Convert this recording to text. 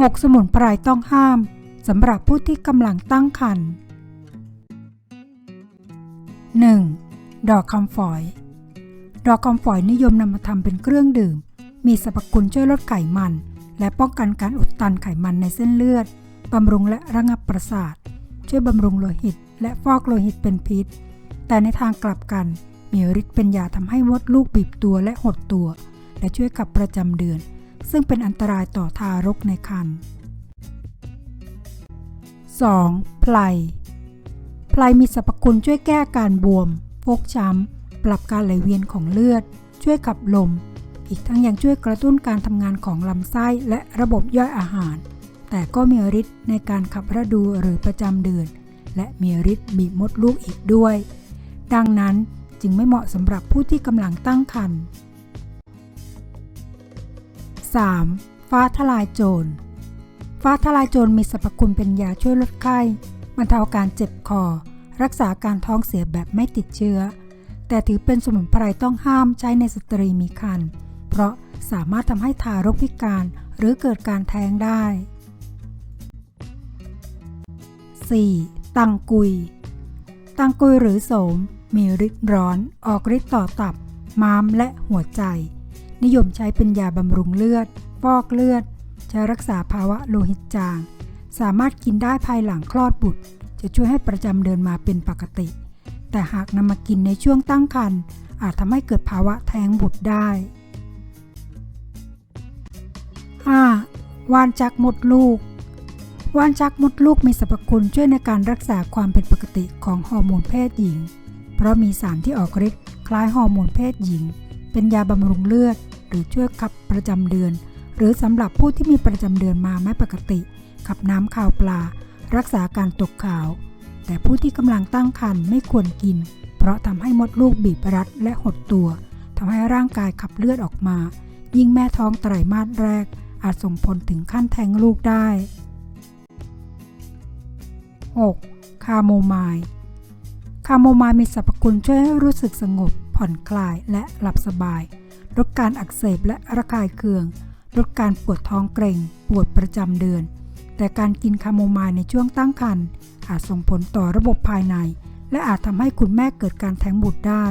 6 สมุนไพรต้องห้ามสำหรับผู้ที่กำลังตั้งครรภ์ 1. ดอกคำฝอย ดอกคำฝอยนิยมนำมาทำเป็นเครื่องดื่ม มีสรรพคุณช่วยลดไขมัน และป้องกันการอุดตันไขมันในเส้นเลือด บำรุงและระงับประสาท ช่วยบำรุงโลหิต และฟอกโลหิตเป็นพิษ แต่ในทางกลับกันมีฤทธิ์เป็นยาทำให้มดลูกบีบตัวและหดตัว และช่วยขับประจำเดือน ซึ่งเป็นอันตรายต่อทารกในครรภ์ 2. ไพลไพลมีสรรพคุณช่วยแก้อาการบวม ฟกช้ำ ปรับการไหลเวียนของเลือด ช่วยขับลม อีกทั้งยังช่วยกระตุ้นการทำงานของลำไส้และระบบย่อยอาหาร แต่ก็มีฤทธิ์ในการขับฤดูหรือประจำเดือน และมีฤทธิ์บีบมดลูกอีกด้วย ดังนั้นจึงไม่เหมาะสำหรับผู้ที่กำลังตั้งครรภ์ 3. ฟ้าทลายโจร ฟ้าทลายโจรมีสรรพคุณเป็นยาช่วยลดไข้บรรเทาการเจ็บคอ รักษาการท้องเสียแบบไม่ติดเชื้อ แต่ถือเป็นสมุนไพรต้องห้ามใช้ในสตรีมีครรภ์เพราะสามารถทำให้ทารกพิการหรือเกิดการแท้งได้ 4. ตังกุย ตังกุยหรือโสม มีฤทธิ์ร้อน ออกฤทธิ์ต่อตับ ม้ามและหัวใจ นิยมใช้เป็นยาบำรุงเลือด ฟอกเลือด ใช้รักษาภาวะโลหิตจาง สามารถกินได้ภายหลังคลอดบุตร จะช่วยให้ประจำเดือนมาเป็นปกติ แต่หากนำมากินในช่วงตั้งครรภ์อาจทำให้เกิดภาวะแท้งบุตรได้ 5. ว่านจักมดลูก ว่านชักมดลูกมีสรรพคุณช่วยในการรักษาความเป็นปกติของฮอร์โมนเพศหญิง เพราะมีสารที่ออกฤทธิ์คล้ายฮอร์โมนเพศหญิง เป็นยาบำรุงเลือด หรือช่วยขับประจำเดือน หรือสำหรับผู้ที่มีประจำเดือนมาไม่ปกติ ขับน้ำขาวปลา รักษาการตกขาว แต่ผู้ที่กำลังตั้งครรภ์ไม่ควรกิน เพราะทำให้มดลูกบีบรัดและหดตัวทำให้ร่างกายขับเลือดออกมา ยิ่งแม่ท้องไตรมาสแรก อาจส่งผลถึงขั้นแท้งลูกได้ 6. คาโมไมล์คาโมไมล์มีสรรพคุณช่วยให้รู้สึกสงบ ผ่อนคลายและหลับสบาย ลดการอักเสบและระคายเคือง ลดการปวดท้องเกร็ง ปวดประจำเดือน แต่การกินคาโมไมล์ในช่วงตั้งครรภ์อาจส่งผลต่อระบบภายใน และอาจทำให้คุณแม่เกิดการแท้งบุตรได้